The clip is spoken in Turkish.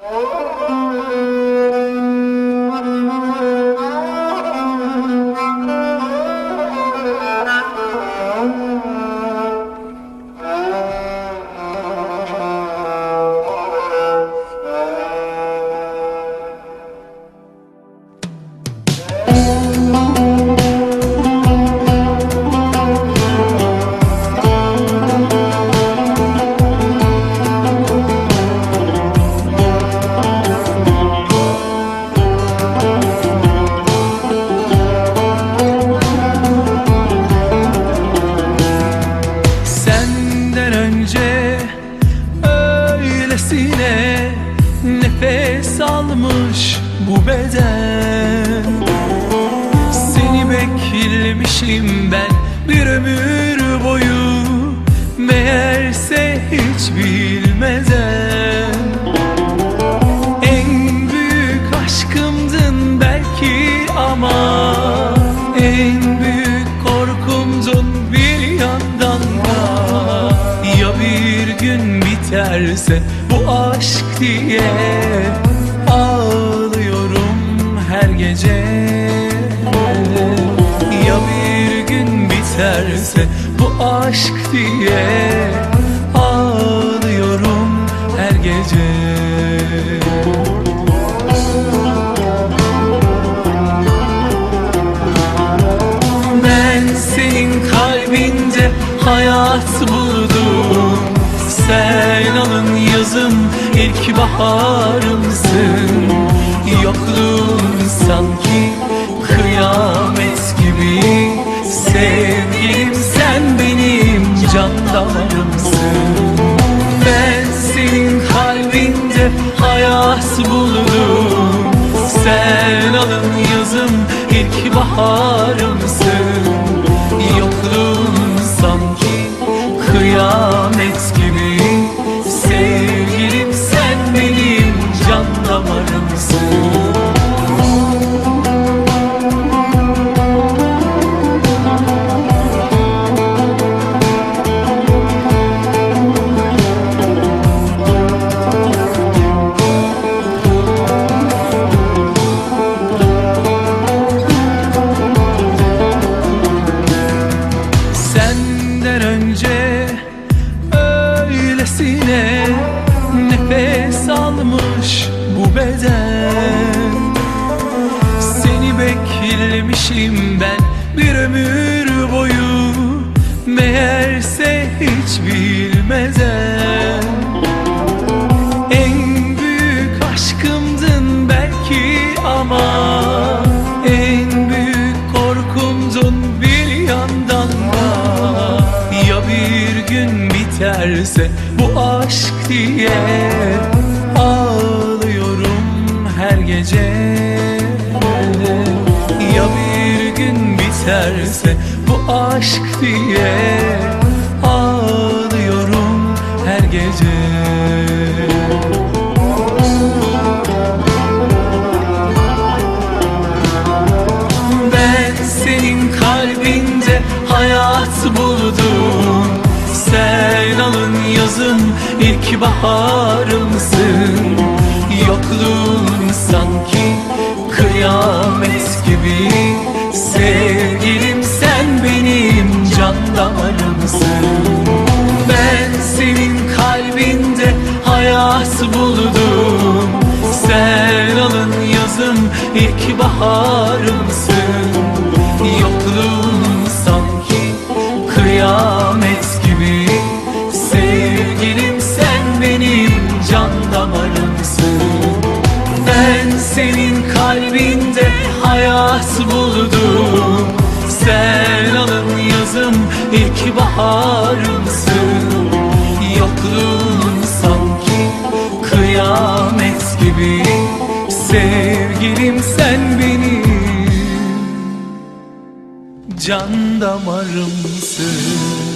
Oh! Nefes almış bu beden. Seni beklemişim ben bir ömür boyu Meğerse hiç bilmeden. En büyük aşkımdın belki ama En büyük korkumdun bir yandan da. Ya bir gün biterse diye Ağlıyorum her gece. Ya bir gün biterse bu aşk diye Ağlıyorum her gece. Ben senin kalbinde hayat buldum. Sen alın yazım ilk baharımsın Yokluğun sanki kıyamet gibi. Sevgilim sen benim can damarımsın Ben senin kalbinde hayat buldum Sen alın yazım ilk baharımsın beden. Seni beklemişim ben bir ömür boyu. Meğerse hiç bilmeden En büyük aşkımdın belki ama En büyük korkumdun bir yandan da. Ya bir gün biterse bu aşk diye gece. Ya bir gün biterse bu aşk diye Ağlıyorum her gece. Ben senin kalbinde hayat buldum. Sen alın yazım ilk baharımsın damarımsın Ben senin kalbinde hayat buldum. Sen alın yazım ilk Sevgilim sen benim can damarımsın